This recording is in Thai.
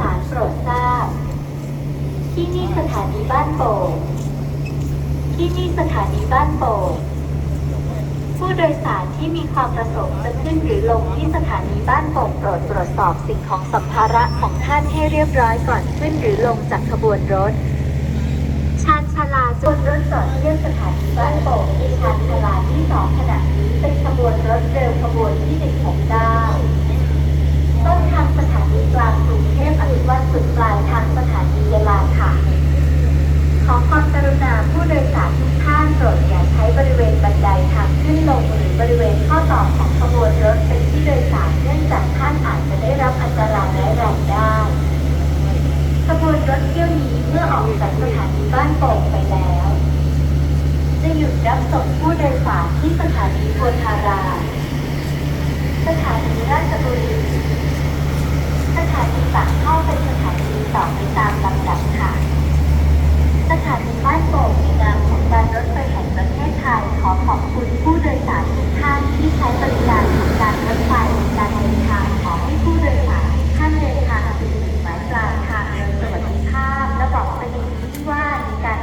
สารโปรดทราบ ที่นี่สถานีบ้านโป่ง ที่นี่สถานีบ้านโป่ง ผู้โดยสารที่มีความประสงค์จะขึ้นหรือลงที่สถานีบ้านโป่งโปรดตรวจสอบสิ่งของสัมภาระของท่านให้เรียบร้อยก่อนขึ้นหรือลงจากขบวนรถ ชานชาลาจนรถจอดเทียบสถานีบ้านโป่งในชานชาลาที่สองขณะนี้เป็นขบวนรถเร็วขบวนที่169ต้นทางสถานีกลาง รถเที่ยวนี้เมื่อออกจากสถานีบ้านโป่งไปแล้ว จะหยุดรับส่งผู้โดยสารที่สถานีโพธารามสถานีราชบุรี สถานีปากเข้าเป็นสถานีต่อไปตามลำดับค่ะ สถานีบ้านโป่งในนามของการรถไฟแห่ง